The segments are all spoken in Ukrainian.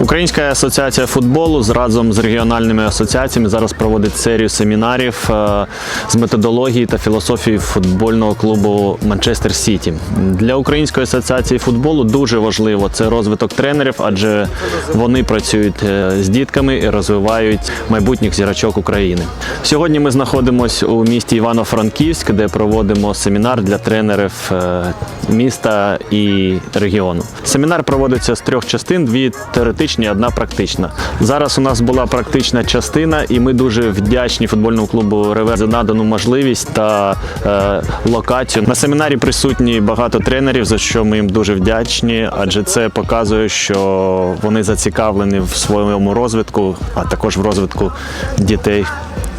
Українська асоціація футболу разом з регіональними асоціаціями зараз проводить серію семінарів е, з методології та філософії футбольного клубу Манчестер Сіті. Для Української асоціації футболу дуже важливо це розвиток тренерів, адже вони працюють е, з дітками і розвивають майбутніх зірочок України. Сьогодні ми знаходимося у місті Івано-Франківськ, де проводимо семінар для тренерів е, міста і регіону. Семінар проводиться з трьох частин: дві теоретичні, одна практична. Зараз у нас була практична частина, і ми дуже вдячні футбольному клубу Ревер за надану можливість та е, локацію. На семінарі присутні багато тренерів, за що ми їм дуже вдячні, адже це показує, що вони зацікавлені в своєму розвитку, а також в розвитку дітей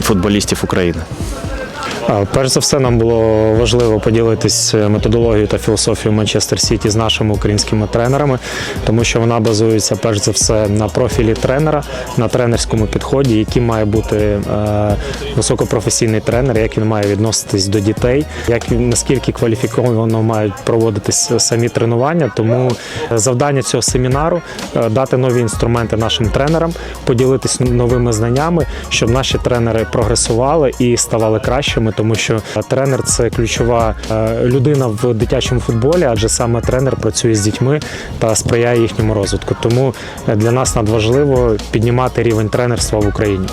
футболістів України. Перш за все, нам було важливо поділитись методологією та філософією Манчестер Сіті з нашими українськими тренерами, тому що вона базується перш за все на профілі тренера, на тренерському підході, який має бути е, високопрофесійний тренер, як він має відноситись до дітей, як наскільки кваліфіковано мають проводитись самі тренування. Тому завдання цього семінару е, дати нові інструменти нашим тренерам, поділитись новими знаннями, щоб наші тренери прогресували і ставали кращими, тому що тренер це ключова е, людина в дитячому футболі, адже саме тренер працює з дітьми та сприяє їхньому розвитку. Тому е, для нас надважливо піднімати рівень тренерства в Україні.